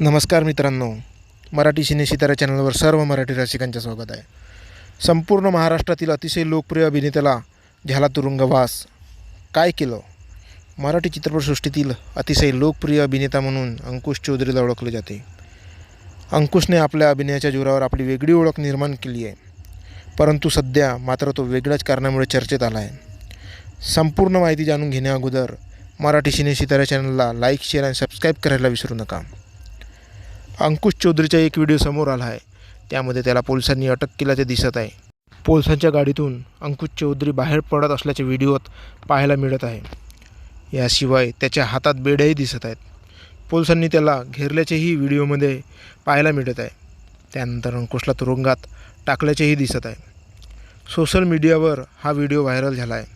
नमस्कार मित्रांनो. मराठी सिने सितारा चॅनलवर सर्व मराठी रसिकांचे स्वागत आहे. संपूर्ण महाराष्ट्रातील अतिशय लोकप्रिय अभिनेत्याला झाला तुरुंगवास. काय केलं? मराठी चित्रपटसृष्टीतील अतिशय लोकप्रिय अभिनेता म्हणून अंकुश चौधरीला ओळखले जाते. अंकुशने आपल्या अभिनयाच्या जोरावर आपली वेगळी ओळख निर्माण केली आहे. परंतु सध्या मात्र तो वेगळ्याच कारणामुळे चर्चेत आला आहे. संपूर्ण माहिती जाणून घेण्याअगोदर मराठी सिने सितारा चॅनलला लाईक शेअर आणि सबस्क्राईब करायला विसरू नका. अंकुश चौधरीचा एक व्हिडिओ समोर आला आहे. त्यामध्ये त्याला पोलिसांनी अटक केल्याचे दिसत आहे. पोलिसांच्या गाडीतून अंकुश चौधरी बाहेर पडत असल्याचे व्हिडिओत पाहायला मिळत आहे. याशिवाय त्याच्या हातात बेड्याही दिसत आहेत. पोलिसांनी त्याला घेरल्याचेही व्हिडिओमध्ये पाहायला मिळत आहे. त्यानंतर अंकुशला तुरुंगात टाकल्याचेही दिसत आहे. सोशल मीडियावर हा व्हिडिओ व्हायरल झाला आहे.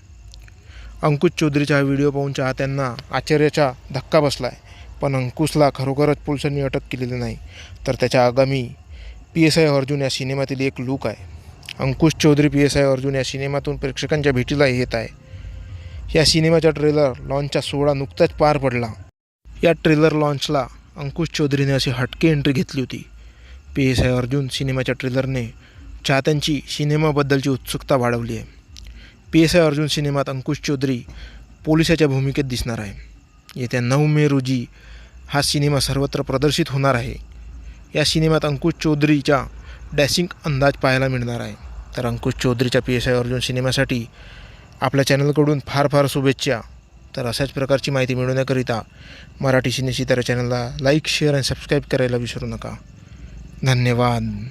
अंकुश चौधरीचा हा व्हिडिओ पाहून चाहत्यांना आश्चर्याचा धक्का बसला आहे. पण अंकुशला खरोखरच पोलिसांनी अटक केलेली नाही. तर त्याच्या आगामी पी एस आय अर्जुन या सिनेमातील एक लूक आहे. Ankush Chaudhari P S I Arjun या सिनेमातून प्रेक्षकांच्या भेटीला येत आहे. या सिनेमाचा ट्रेलर लॉन्चचा सोहळा नुकताच पार पडला. या ट्रेलर लॉन्चला अंकुश चौधरीने अशी हटके एंट्री घेतली होती. पी एस आय अर्जुन सिनेमाच्या ट्रेलरने चाहत्यांची सिनेमाबद्दलची उत्सुकता वाढवली आहे. पी एस आय अर्जुन सिनेमात अंकुश चौधरी पोलिसाच्या भूमिकेत दिसणार आहे. येत्या नऊ मे रोजी हा सिनेमा सर्वत्र प्रदर्शित होणार आहे. या सिनेमात अंकुश चौधरीचा डॅसिंग अंदाज पाहायला मिळणार आहे. तर अंकुश चौधरीच्या पी एस आय अर्जुन सिनेमासाठी आपल्या चॅनलकडून फार फार शुभेच्छा. तर अशाच प्रकारची माहिती मिळवण्याकरिता मराठी सिनेसितारा चॅनलला लाईक शेअर आणि सबस्क्राईब करायला विसरू नका. धन्यवाद.